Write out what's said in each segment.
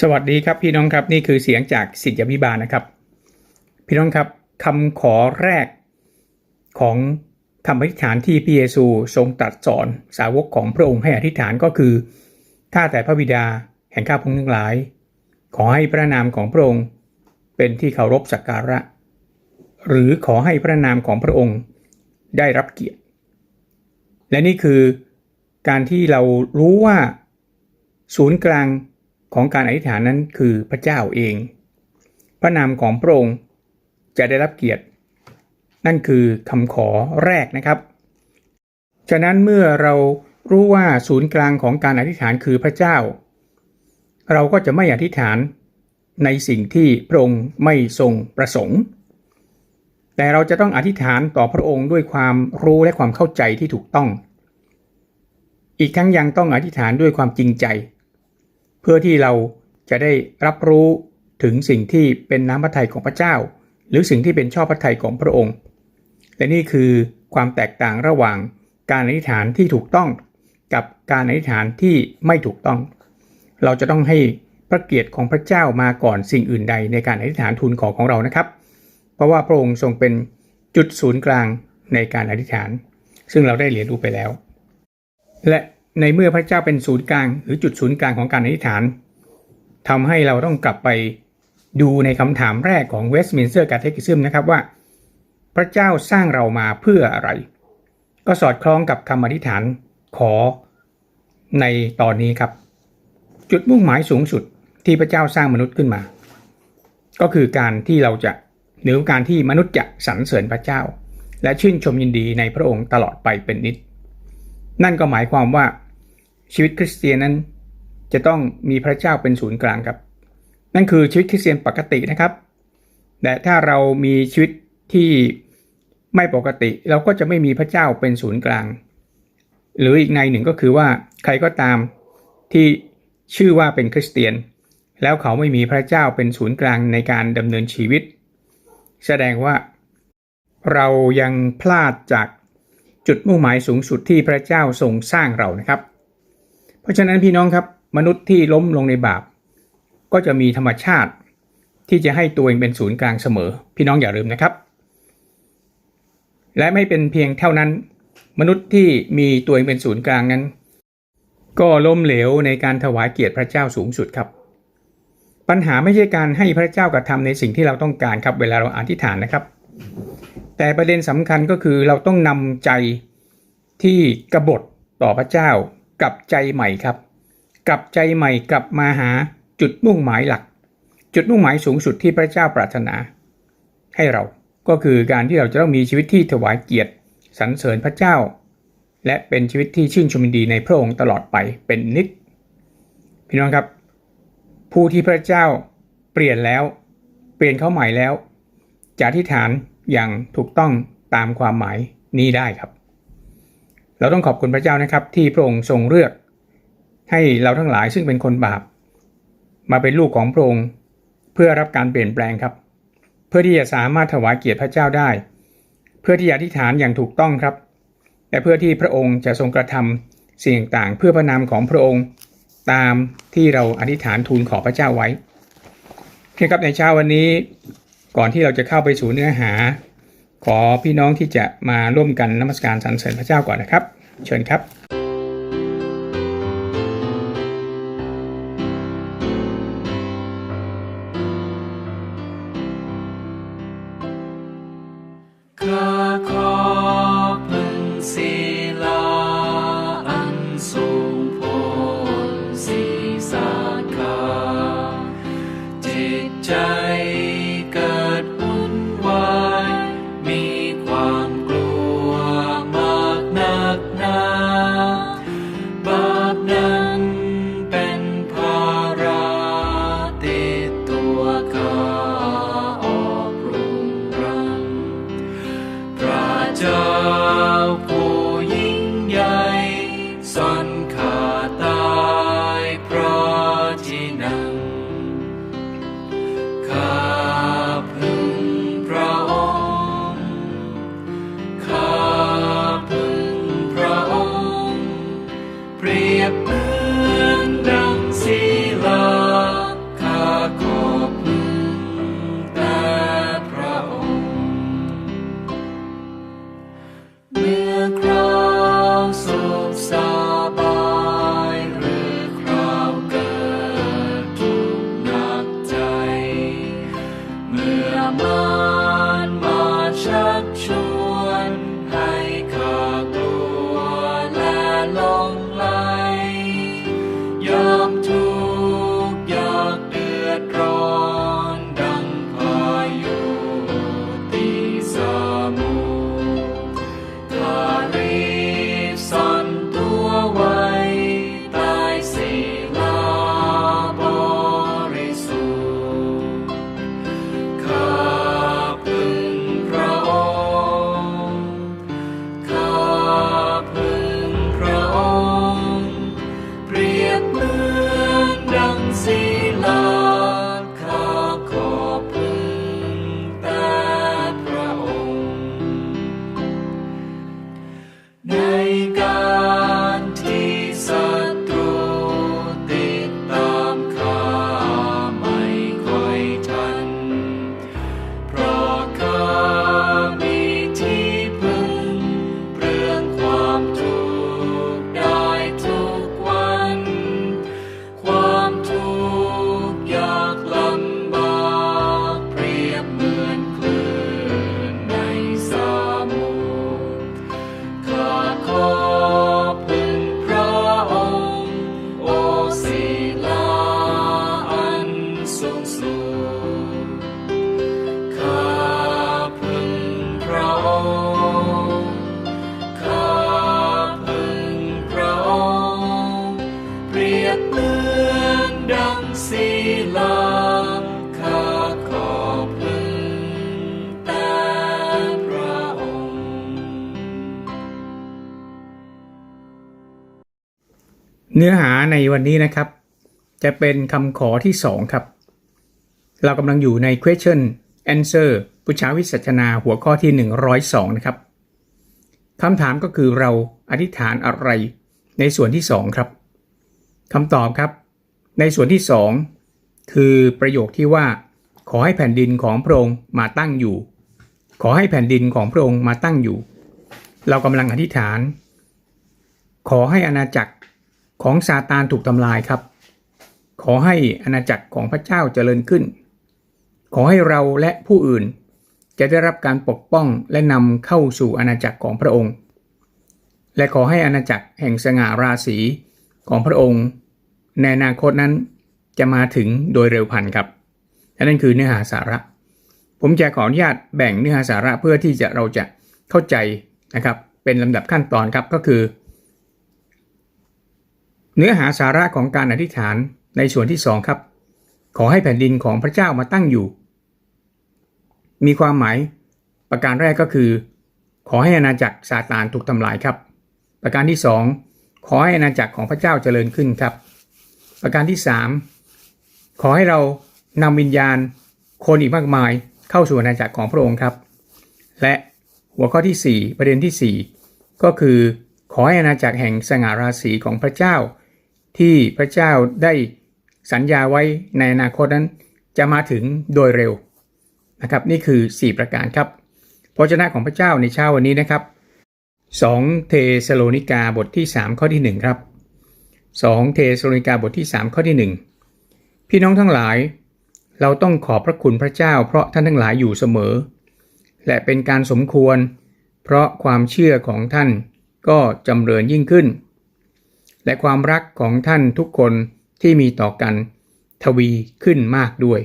สวัสดีครับพี่น้องครับนี่คือเสียงจากสิทธิพิบาลนะครับ พี่น้องครับคำขอแรกของคำอธิษฐานที่พระเยซูทรงตรัสสอนสาวกของพระองค์ให้อธิษฐานก็คือข้าแต่พระบิดาแห่งข้าพงทั้งหลาย ขอให้พระนามของพระองค์เป็นที่เคารพสักการะ หรือขอให้พระนามของพระองค์ได้รับเกียรติ และนี่คือการที่เรารู้ว่าศูนย์กลาง ของการอธิษฐานนั้นคือพระเจ้าเอง พระนามของพระองค์จะได้รับเกียรติ นั่นคือคำขอแรกนะครับ ฉะนั้นเมื่อเรารู้ว่าศูนย์กลางของการอธิษฐานคือพระเจ้า เราก็จะไม่อธิษฐานในสิ่งที่พระองค์ไม่ทรงประสงค์ แต่เราจะต้องอธิษฐานต่อพระองค์ด้วยความรู้และความเข้าใจที่ถูกต้อง อีกทั้งยังต้องอธิษฐานด้วยความจริงใจ เพื่อที่เราจะได้รับรู้ถึงสิ่งที่เป็นน้ำพระทัยของพระเจ้า หรือสิ่งที่เป็นชอบพระทัยของพระองค์ และนี่คือความแตกต่างระหว่างการอธิษฐานที่ถูกต้องกับการอธิษฐานที่ไม่ถูกต้อง เราจะต้องให้พระเกียรติของพระเจ้ามาก่อนสิ่งอื่นใดในการอธิษฐานทูลขอของเรานะครับ เพราะว่าพระองค์ทรงเป็นจุดศูนย์กลางในการอธิษฐาน ซึ่งเราได้เรียนรู้ไปแล้ว และ ในเมื่อพระเจ้าเป็นศูนย์กลาง หรือจุดศูนย์กลางของการอธิษฐานทำให้เราต้องกลับไปดูในคำถามแรกของ Westminster Catechism นะครับว่า พระเจ้าสร้างเรามาเพื่ออะไร ก็สอดคล้องกับคำอธิษฐานขอในตอนนี้ครับ จุดมุ่งหมายสูงสุดที่พระเจ้าสร้างมนุษย์ขึ้นมา ก็คือการที่เราจะหรือการที่มนุษย์จะสรรเสริญพระเจ้า และชื่นชมยินดีในพระองค์ตลอดไปเป็นนิด นั่นก็หมายความว่าชีวิตคริสเตียนนั้น จะต้องมีพระเจ้าเป็นศูนย์กลางครับ นั่นคือชีวิตคริสเตียนปกตินะครับ แต่ถ้าเรามีชีวิตที่ไม่ปกติเราก็จะไม่มีพระเจ้าเป็นศูนย์กลาง หรืออีกในหนึ่งก็คือว่าใครก็ตามที่ชื่อว่าเป็นคริสเตียน แล้วเขาไม่มีพระเจ้าเป็นศูนย์กลางในการดำเนินชีวิต แสดงว่าเรายังพลาดจาก จุดมุ่งหมายสูงสุดที่พระเจ้าทรงสร้างเรานะครับ เพราะฉะนั้นพี่น้องครับมนุษย์ที่ล้มลงในบาป ก็จะมีธรรมชาติ ที่จะให้ตัวเองเป็นศูนย์กลางเสมอ พี่น้องอย่าลืมนะครับ และไม่เป็นเพียงเท่านั้น มนุษย์ที่มีตัวเองเป็นศูนย์กลางนั้น ก็ล้มเหลวในการถวายเกียรติพระเจ้าสูงสุดครับ ปัญหาไม่ใช่การให้พระเจ้ากระทำในสิ่งที่เราต้องการครับเวลาเราอธิษฐานนะครับ แต่ประเด็นสำคัญก็คือเราต้องนำใจที่กบฏต่อพระเจ้ากลับใจใหม่ครับ กลับใจใหม่กลับมาหาจุดมุ่งหมายหลัก จุดมุ่งหมายสูงสุดที่พระเจ้าปรารถนา ให้เราก็คือการที่เราจะต้องมีชีวิตที่ถวายเกียรติสรรเสริญพระเจ้า และเป็นชีวิตที่ชื่นชมินดีในพระองค์ตลอดไปเป็นนิดพี่น้องครับ ผู้ที่พระเจ้าเปลี่ยนแล้ว เปลี่ยนเขาใหม่แล้วจะอธิษฐาน อย่างถูกต้องตามความหมายนี้ได้ครับ เราต้องขอบคุณพระเจ้านะครับ ที่พระองค์ทรงเลือก ให้เราทั้งหลายซึ่งเป็นคนบาป มาเป็นลูกของพระองค์เพื่อรับการเปลี่ยนแปลงครับ เพื่อที่จะสามารถถวายเกียรติพระเจ้าได้ เพื่อที่จะอธิษฐานอย่างถูกต้องครับ และเพื่อที่พระองค์จะทรงกระทำสิ่งต่างเพื่อพระนามของพระองค์ตามที่เราอธิษฐานทูลขอพระเจ้าไว้เพียงครับในเช้าวันนี้ ก่อนที่เราจะเข้าไปสู่เนื้อหา ขอพี่น้องที่จะมาร่วมกันนมัสการสรรเสริญพระเจ้าก่อนนะครับ เชิญครับ เนื้อหาในวันนี้นะครับ จะเป็นคำขอที่ 2 ครับ เรากำลังอยู่ใน question answer ปุชาวิสัชนาหัวข้อที่ 102 นะครับคำถามก็คือเราอธิษฐานอะไรในส่วนที่ 2 ครับคำตอบครับ ในส่วนที่ 2 คือประโยคที่ว่า ขอให้แผ่นดินของพระองค์มาตั้งอยู่ ขอให้แผ่นดินของพระองค์มาตั้งอยู่ เรากำลังอธิษฐาน ขอให้อาณาจักร ของซาตานถูกทำลายครับ ขอให้อาณาจักรของพระเจ้าเจริญขึ้น ขอให้เราและผู้อื่นจะได้รับการปกป้องและนำเข้าสู่อาณาจักรของพระองค์ และขอให้อาณาจักรแห่งสง่าราศีของพระองค์ ในอนาคตนั้นจะมาถึงโดยเร็วพันครับและนั่นคือเนื้อหาสาระ ผมจะขออนุญาตแบ่งเนื้อหาสาระเพื่อที่จะเราจะเข้าใจนะครับ เป็นลำดับขั้นตอนครับก็คือ เนื้อหาสาระของการอธิษฐานในส่วนที่2ครับ ขอให้แผ่นดินของพระเจ้ามาตั้งอยู่ มีความหมายประการแรกก็คือ ขอให้อาณาจักรซาตานถูกทำลายครับ ประการที่2ขอให้อาณาจักรของพระเจ้าเจริญขึ้นครับ ประการที่3ขอให้เรานำวิญญาณคนอีกมากมายเข้าสู่อาณาจักรของพระองค์ครับ และหัวข้อที่ 4 ประเด็นที่ 4 ก็คือ ขอให้อาณาจักรแห่งสง่าราศีของพระเจ้า ที่พระเจ้าได้สัญญาไว้ในอนาคตนั้น จะมาถึงโดยเร็วนะครับนี่คือ 4 ประการครับพระเจ้าของพระเจ้าในเช้าวันนี้นะครับ2เทสโลนิกาบทที่ 3 ข้อที่ 1 ครับ 2 เทสโลนิกาบทที่ 3 ข้อที่ 1 พี่น้องทั้งหลาย เราต้องขอบพระคุณพระเจ้า เพราะท่านทั้งหลายอยู่เสมอ และเป็นการสมควร เพราะความเชื่อของท่านก็จำเริญยิ่งขึ้น และความรักของท่านทุกคนที่มีต่อกัน ทวีขึ้นมากด้วย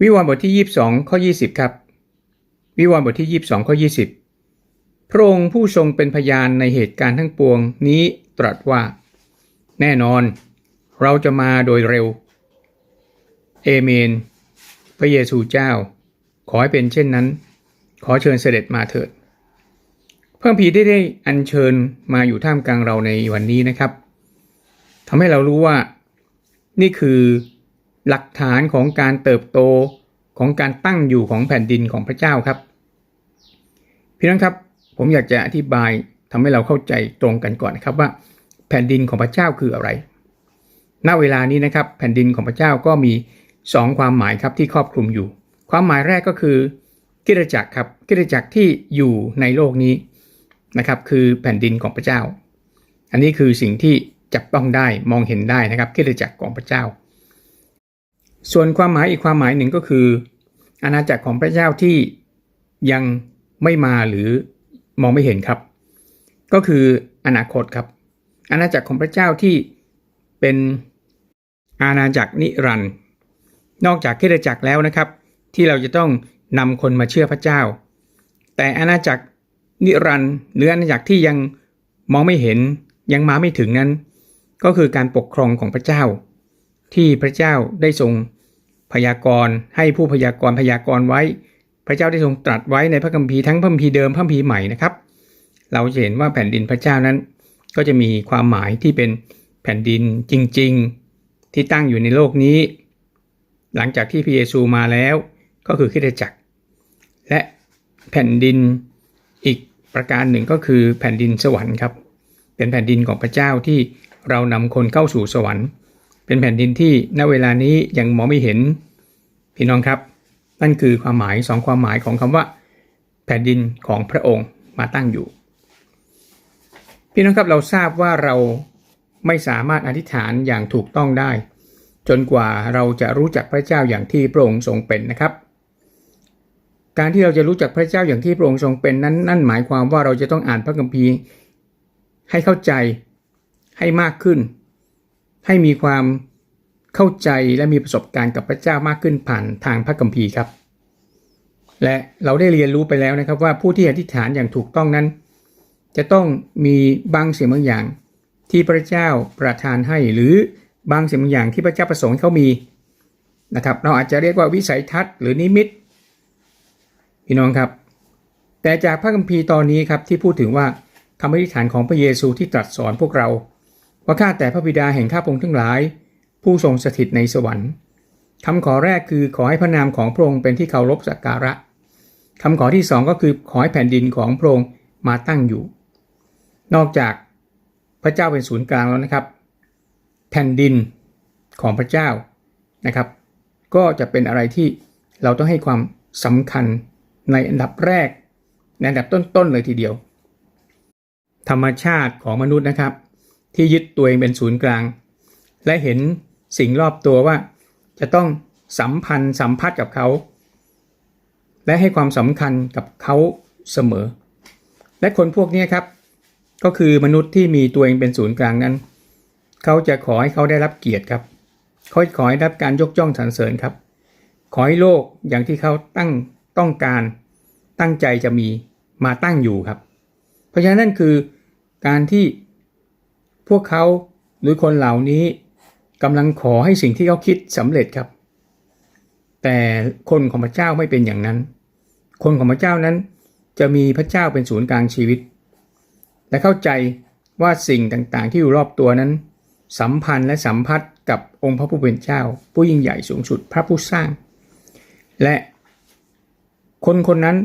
วิวรณ์บทที่ 22 ข้อ 20 ครับ วิวรณ์บทที่ 22 ข้อ 20 พระองค์ผู้ทรงเป็นพยานในเหตุการณ์ทั้งปวงนี้ตรัสว่า แน่นอน เราจะมาโดยเร็ว เอเมน พระเยซูเจ้า ขอให้เป็นเช่นนั้น ขอเชิญเสด็จมาเถิด เพิ่มพีได้ได้อัญเชิญมาอยู่ท่ามกลางเราในวันนี้นะครับทำให้เรารู้ว่านี่คือหลักฐานของการเติบโตของการตั้งอยู่ของแผ่นดินของพระเจ้าครับพี่น้องครับผมอยากจะอธิบายทำให้เราเข้าใจตรงกันก่อนครับว่า แผ่นดินของพระเจ้าคืออะไร ณ เวลานี้นะครับ แผ่นดินของพระเจ้าก็มี 2 ความหมายครับที่ครอบคลุมอยู่ ความหมายแรกก็คือกิจจักรครับกิจจักรที่อยู่ในโลกนี้ นะครับคือแผ่นดินของพระเจ้า อันนี้คือสิ่งที่จับต้องได้มองเห็นได้นะครับคริสตจักรของพระเจ้า ส่วนความหมายอีกความหมายหนึ่งก็คือ อาณาจักรของพระเจ้าที่ยังไม่มาหรือมองไม่เห็นครับ ก็คืออนาคตครับ อาณาจักรของพระเจ้าที่เป็นอาณาจักรนิรันด์นอกจากคริสตจักรแล้วนะครับ ที่เราจะต้องนำคนมาเชื่อพระเจ้า แต่อาณาจักร นิรันด์หรืออาณาจักรที่ยังมองไม่เห็นยังมาไม่ถึงนั้น ก็คือการปกครองของพระเจ้า ที่พระเจ้าได้ทรงพยากรณ์ให้ผู้พยากรณ์พยากรณ์ไว้ พระเจ้าได้ทรงตรัสไว้ในพระคัมภีร์ทั้งพระคัมภีร์เดิมพระคัมภีร์ใหม่นะครับ เราจะเห็นว่าแผ่นดินพระเจ้านั้น ก็จะมีความหมายที่เป็นแผ่นดินจริง ๆ ที่ตั้งอยู่ในโลกนี้ หลังจากที่พระเยซูมาแล้ว ก็คือคริสตจักร และแผ่นดิน ประการหนึ่งก็คือแผ่นดินสวรรค์ครับ เป็นแผ่นดินของพระเจ้าที่เรานำคนเข้าสู่สวรรค์ เป็นแผ่นดินที่ณเวลานี้ยังมองไม่เห็นพี่น้องครับ นั่นคือความหมายสองความหมายของคำว่า แผ่นดินของพระองค์มาตั้งอยู่ พี่น้องครับเราทราบว่าเราไม่สามารถอธิษฐานอย่างถูกต้องได้ จนกว่าเราจะรู้จักพระเจ้าอย่างที่พระองค์ทรงเป็นนะครับ การที่เราจะรู้จักพระเจ้าอย่างที่พระองค์ทรงเป็นนั้น นั่นหมายความว่าเราจะต้องอ่านพระคัมภีร์ ให้เข้าใจให้มากขึ้น ให้มีความเข้าใจและมีประสบการณ์กับพระเจ้ามากขึ้นผ่านทางพระคัมภีร์ครับ และเราได้เรียนรู้ไปแล้วนะครับว่าผู้ที่อธิษฐานอย่างถูกต้องนั้น จะต้องมีบางสิ่งบางอย่าง ที่พระเจ้าประทานให้ หรือบางสิ่งบางอย่างที่พระเจ้าประสงค์เขามีนะครับ เราอาจจะเรียกว่าวิสัยทัศน์หรือนิมิต พี่น้องครับ แต่จากพระคัมภีร์ตอนนี้ครับที่พูดถึงว่าคำอธิษฐานของพระเยซูที่ตรัสสอนพวกเรา ว่าข้าแต่พระบิดาแห่งข้าพงทั้งหลาย ผู้ทรงสถิตในสวรรค์คำขอแรกคือขอให้พระนามของพระองค์เป็นที่เคารพสักการะคำขอที่สองก็คือขอให้แผ่นดินของพระองค์มาตั้งอยู่ นอกจากพระเจ้าเป็นศูนย์กลางแล้วนะครับ แผ่นดินของพระเจ้านะครับ ก็จะเป็นอะไรที่เราต้องให้ความสำคัญ ในอันดับแรก ในอันดับต้นๆเลยทีเดียว ธรรมชาติของมนุษย์นะครับ ที่ยึดตัวเองเป็นศูนย์กลาง และเห็นสิ่งรอบตัวว่า จะต้องสัมพันธ์สัมพัทธ์กับเขา และให้ความสำคัญกับเขาเสมอ และคนพวกนี้ครับ ก็คือมนุษย์ที่มีตัวเองเป็นศูนย์กลางนั้น เขาจะขอให้เขาได้รับเกียรติครับเขาขอให้รับการยกย่องสรรเสริญครับ ขอให้โลกอย่างที่เขาตั้ง ต้องการตั้งใจจะมีมาตั้งอยู่ครับ เพราะฉะนั้นนั่นคือการที่พวกเขาหรือคนเหล่านี้กำลังขอให้สิ่งที่เขาคิดสำเร็จครับ แต่คนของพระเจ้าไม่เป็นอย่างนั้น คนของพระเจ้านั้นจะมีพระเจ้าเป็นศูนย์กลางชีวิต และเข้าใจว่าสิ่งต่างๆ ที่อยู่รอบตัวนั้น สัมพันธ์และสัมพัทธ์กับองค์พระผู้เป็นเจ้า ผู้ยิ่งใหญ่สูงสุดพระผู้สร้าง และ คนคนนั้น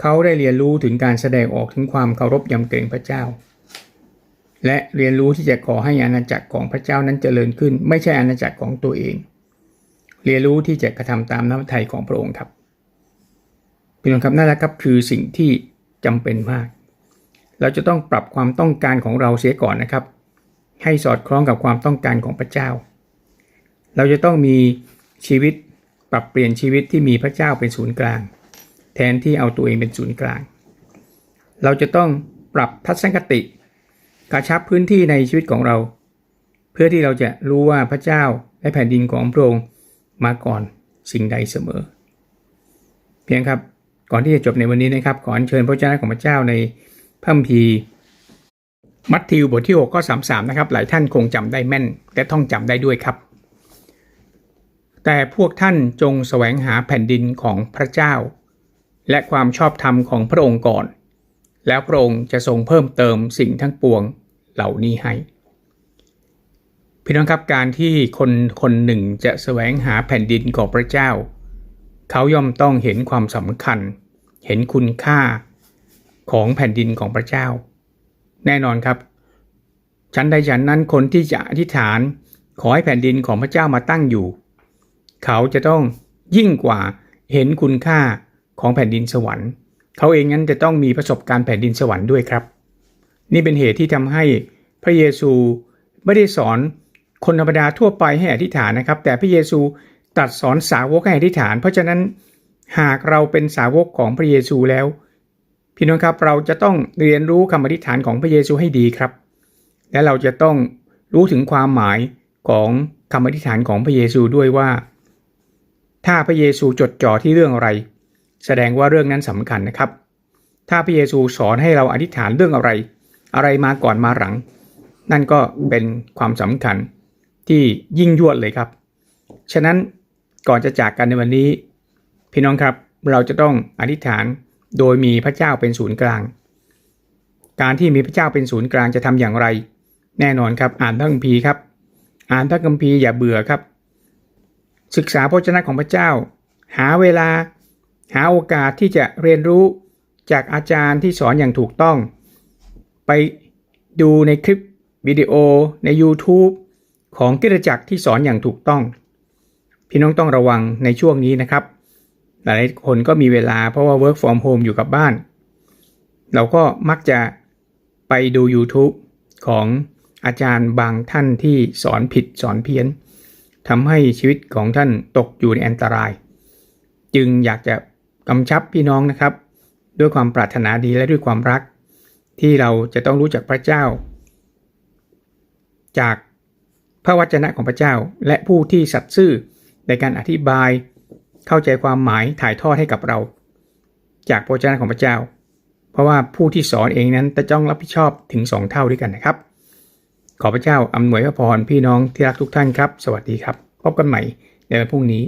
เขาได้เรียนรู้ถึงการแสดงออกถึงความเคารพยำเกรงพระเจ้า และเรียนรู้ที่จะขอให้อาณาจักรของพระเจ้านั้นเจริญขึ้น ไม่ใช่อาณาจักรของตัวเอง เรียนรู้ที่จะกระทำตามน้ำพระทัยของพระองค์ครับพี่น้องครับนั่นแหละครับคือสิ่งที่จำเป็นมาก เราจะต้องปรับความต้องการของเราเสียก่อนนะครับ ให้สอดคล้องกับความต้องการของพระเจ้า เราจะต้องมีชีวิตปรับเปลี่ยนชีวิตที่มีพระเจ้าเป็นศูนย์กลาง แทนที่เอาตัวเองเป็นศูนย์กลาง เราจะต้องปรับทัศนคติกระชับพื้นที่ในชีวิตของเรา เพื่อที่เราจะรู้ว่าพระเจ้าและแผ่นดินของพระองค์มาก่อนสิ่งใดเสมอ เพียงครับก่อนที่จะจบในวันนี้นะครับขอเชิญพระเจ้าของพระเจ้าในพระคัมภีร์มัทธิวบทที่6ข้อ33นะครับหลายท่านคงจำได้แม่น และท่องจำได้ด้วยครับ แต่พวกท่านจงแสวงหาแผ่นดินของพระเจ้า และความชอบธรรมของพระองค์ก่อน แล้วพระองค์จะทรงเพิ่มเติมสิ่งทั้งปวงเหล่านี้ให้พี่น้องครับการที่คนคนหนึ่งจะแสวงหาแผ่นดินของพระเจ้า เขาย่อมต้องเห็นความสำคัญ เห็นคุณค่าของแผ่นดินของพระเจ้า แน่นอนครับฉันใดฉันนั้นคนที่จะอธิษฐานขอให้แผ่นดินของพระเจ้ามาตั้งอยู่ เขาจะต้องยิ่งกว่าเห็นคุณค่า ของแผ่นดินสวรรค์ เขาเองนั้นจะต้องมีประสบการณ์แผ่นดินสวรรค์ด้วยครับ นี่เป็นเหตุที่ทำให้พระเยซูไม่ได้สอนคนธรรมดาทั่วไปให้อธิษฐานนะครับ แต่พระเยซูตรัสสอนสาวกให้อธิษฐาน เพราะฉะนั้นหากเราเป็นสาวกของพระเยซูแล้ว พี่น้องครับเราจะต้องเรียนรู้คำอธิษฐานของพระเยซูให้ดีครับ และเราจะต้องรู้ถึงความหมายของคำอธิษฐานของพระเยซูด้วยว่า ถ้าพระเยซูจดจ่อที่เรื่องอะไร แสดงว่าเรื่องนั้นสำคัญนะครับ ถ้าพระเยซูสอนให้เราอธิษฐานเรื่องอะไร อะไรมาก่อนมาหลัง นั่นก็เป็นความสำคัญที่ยิ่งยวดเลยครับ ฉะนั้นก่อนจะจากกันในวันนี้ พี่น้องครับเราจะต้องอธิษฐานโดยมีพระเจ้าเป็นศูนย์กลาง การที่มีพระเจ้าเป็นศูนย์กลางจะทำอย่างไร แน่นอนครับอ่านพระคัมภีร์ครับ อ่านพระคัมภีร์อย่าเบื่อครับ ศึกษาพระเจ้าของพระเจ้า หาเวลา หาโอกาสที่จะเรียนรู้จากอาจารย์ที่สอนอย่างถูกต้อง ไปดูในคลิปวิดีโอใน YouTube ของกิจจักรที่สอนอย่างถูกต้อง พี่น้องต้องระวังในช่วงนี้นะครับ หลายคนก็มีเวลาเพราะว่า work from home อยู่กับบ้าน เราก็มักจะไปดู YouTube ของอาจารย์บางท่านที่สอนผิดสอนเพี้ยนทำให้ชีวิตของท่านตกอยู่ในอันตราย จึงอยากจะ กำชับพี่น้องนะครับ ด้วยความปรารถนาดีและด้วยความรัก ที่เราจะต้องรู้จักพระเจ้า จากพระวจนะของพระเจ้า และผู้ที่สัตย์ซื่อในการอธิบาย เข้าใจความหมายถ่ายทอดให้กับเรา จากพระวจนะของพระเจ้า เพราะว่าผู้ที่สอนเองนั้นจะต้องรับผิดชอบถึง2เท่าด้วยกันนะครับ ขอพระเจ้าอำนวยพระพรพี่น้องที่รักทุกท่านครับ สวัสดีครับ พบกันใหม่ในวันพรุ่งนี้